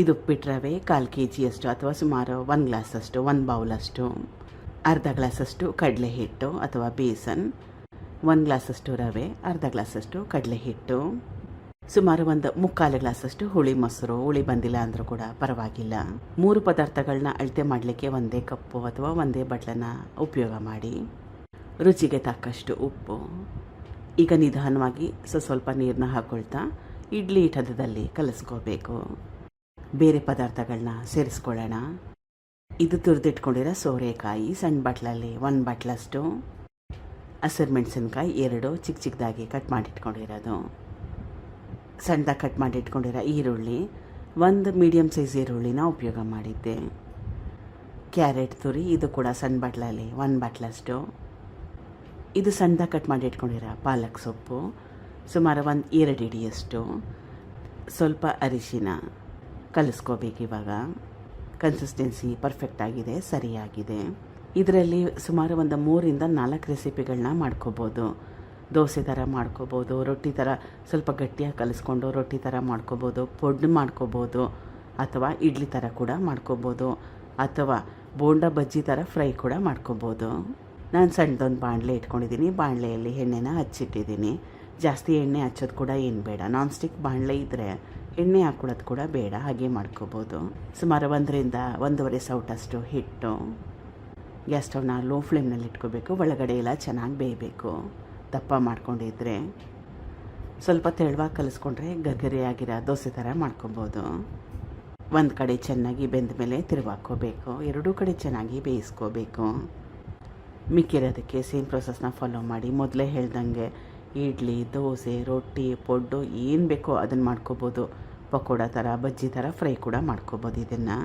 ಇದು ಉಪ್ಪಿಟ್ಟು ರವೆ ಕಾಲು ಕೆ ಜಿಯಷ್ಟು ಅಥವಾ ಸುಮಾರು ಒಂದು ಗ್ಲಾಸಷ್ಟು ಒಂದು ಬೌಲಷ್ಟು ಅರ್ಧ ಗ್ಲಾಸಷ್ಟು ಕಡಲೆ ಹಿಟ್ಟು ಅಥವಾ ಬೇಸನ್ ಒಂದು ಗ್ಲಾಸಷ್ಟು ರವೆ, ಅರ್ಧ ಗ್ಲಾಸಷ್ಟು ಕಡಲೆ ಹಿಟ್ಟು ಸುಮಾರು ಒಂದು ಮುಕ್ಕಾಲು ಗ್ಲಾಸಷ್ಟು ಹುಳಿ ಮೊಸರು, ಹುಳಿ ಬಂದಿಲ್ಲ ಅಂದರೂ ಕೂಡ ಪರವಾಗಿಲ್ಲ. ಮೂರು ಪದಾರ್ಥಗಳನ್ನ ಅಳತೆ ಮಾಡಲಿಕ್ಕೆ ಒಂದೇ ಕಪ್ಪು ಅಥವಾ ಒಂದೇ ಬಟ್ಲನ್ನ ಉಪಯೋಗ ಮಾಡಿ. ರುಚಿಗೆ ತಕ್ಕಷ್ಟು ಉಪ್ಪು. ಈಗ ನಿಧಾನವಾಗಿ ಸ್ವ ಸ್ವಲ್ಪ ನೀರನ್ನ ಹಾಕೊಳ್ತಾ, ಇಡ್ಲಿ ಹಿಟ್ಟದಲ್ಲಿ ಕಲಿಸ್ಕೋಬೇಕು. ಬೇರೆ ಪದಾರ್ಥಗಳನ್ನ ಸೇರಿಸ್ಕೊಳ್ಳೋಣ. ಇದು ತುರಿದಿಟ್ಕೊಂಡಿರೋ ಸೋರೆಕಾಯಿ, ಸಣ್ಣ ಬಟ್ಲಲ್ಲಿ ಒಂದು ಬಟ್ಲಷ್ಟು, ಹಸಿರು ಮೆಣಸಿನ್ಕಾಯಿ ಎರಡು ಚಿಕ್ಕ ಚಿಕ್ಕದಾಗಿ ಕಟ್ ಮಾಡಿಟ್ಕೊಂಡಿರೋದು. ಸಣ್ಣದಾಗಿ ಕಟ್ ಮಾಡಿ ಇಟ್ಕೊಂಡಿರೋ ಈರುಳ್ಳಿ, ಒಂದು ಮೀಡಿಯಮ್ ಸೈಜ್ ಈರುಳ್ಳಿನ ಉಪಯೋಗ ಮಾಡಿದ್ದೆ. ಕ್ಯಾರೆಟ್ ತುರಿ, ಇದು ಕೂಡ ಸಣ್ಣ ಬಟ್ಲಲ್ಲಿ ಒಂದು ಬಟ್ಲಷ್ಟು. ಇದು ಸಣ್ಣದಾಗಿ ಕಟ್ ಮಾಡಿ ಇಟ್ಕೊಂಡಿರೋ ಪಾಲಕ್ ಸೊಪ್ಪು, ಸುಮಾರು ಒಂದು ಎರಡು ಇಡಿಯಷ್ಟು. ಸ್ವಲ್ಪ ಅರಿಶಿನ. ಕಲಿಸ್ಕೋಬೇಕು ಇವಾಗ. ಕನ್ಸಿಸ್ಟೆನ್ಸಿ ಪರ್ಫೆಕ್ಟ್ ಆಗಿದೆ, ಸರಿಯಾಗಿದೆ. ಇದರಲ್ಲಿ ಸುಮಾರು ಒಂದು ಮೂರಿಂದ ನಾಲ್ಕು ರೆಸಿಪಿಗಳನ್ನ ಮಾಡ್ಕೋಬೋದು. ದೋಸೆ ಥರ ಮಾಡ್ಕೋಬೋದು, ರೊಟ್ಟಿ ಥರ ಸ್ವಲ್ಪ ಗಟ್ಟಿಯಾಗಿ ಕಲಿಸ್ಕೊಂಡು ರೊಟ್ಟಿ ಥರ ಮಾಡ್ಕೋಬೋದು ಪೊಡ್ಡು ಮಾಡ್ಕೋಬೋದು, ಅಥವಾ ಇಡ್ಲಿ ಥರ ಕೂಡ ಮಾಡ್ಕೋಬೋದು, ಅಥವಾ ಬೋಂಡ ಬಜ್ಜಿ ಥರ ಫ್ರೈ ಕೂಡ ಮಾಡ್ಕೋಬೋದು. ನಾನು ಸಣ್ಣದೊಂದು ಬಾಣಲೆ ಇಟ್ಕೊಂಡಿದ್ದೀನಿ, ಬಾಣಲೆಯಲ್ಲಿ ಎಣ್ಣೆನ ಹಚ್ಚಿಟ್ಟಿದ್ದೀನಿ. ಜಾಸ್ತಿ ಎಣ್ಣೆ ಹಚ್ಚೋದು ಕೂಡ ಏನು ಬೇಡ. ನಾನ್ ಸ್ಟಿಕ್ ಬಾಣಲೆ ಇದ್ದರೆ ಎಣ್ಣೆ ಹಾಕ್ಕೊಳ್ಳೋದು ಕೂಡ ಬೇಡ. ಹಾಗೆ ಮಾಡ್ಕೋಬೋದು. ಸುಮಾರು ಒಂದರಿಂದ ಒಂದೂವರೆ ಸೌಟಷ್ಟು ಹಿಟ್ಟು ಗ್ಯಾಸ್ ಸ್ಟವ್ನ ಲೋ ಫ್ಲೇಮ್ನಲ್ಲಿ ಇಟ್ಕೋಬೇಕು. ಒಳಗಡೆ ಎಲ್ಲ ಚೆನ್ನಾಗಿ ಬೇಯಬೇಕು. ದಪ್ಪ ಮಾಡ್ಕೊಂಡಿದ್ರೆ ಸ್ವಲ್ಪ ತೆಳುವಾಗಿ ಕಲಿಸ್ಕೊಂಡ್ರೆ ಗರ್ಗರಿಯಾಗಿರೋ ದೋಸೆ ಥರ ಮಾಡ್ಕೋಬೋದು. ಒಂದು ಕಡೆ ಚೆನ್ನಾಗಿ ಬೆಂದ ಮೇಲೆ ತಿರುವಾಕೋಬೇಕು ಎರಡೂ ಕಡೆ ಚೆನ್ನಾಗಿ ಬೇಯಿಸ್ಕೋಬೇಕು. ಮಿಕ್ಕಿರೋದಕ್ಕೆ ಸೇಮ್ ಪ್ರೊಸೆಸ್ನ ಫಾಲೋ ಮಾಡಿ. ಮೊದಲೇ ಹೇಳ್ದಂಗೆ ಇಡ್ಲಿ, ದೋಸೆ, ರೊಟ್ಟಿ, ಪೊಡ್ಡು ಏನು ಬೇಕೋ ಅದನ್ನು ಮಾಡ್ಕೋಬೋದು. ಪಕೋಡ ಥರ, ಬಜ್ಜಿ ಥರ, ಫ್ರೈ ಕೂಡ ಮಾಡ್ಕೋಬೋದು ಇದನ್ನು.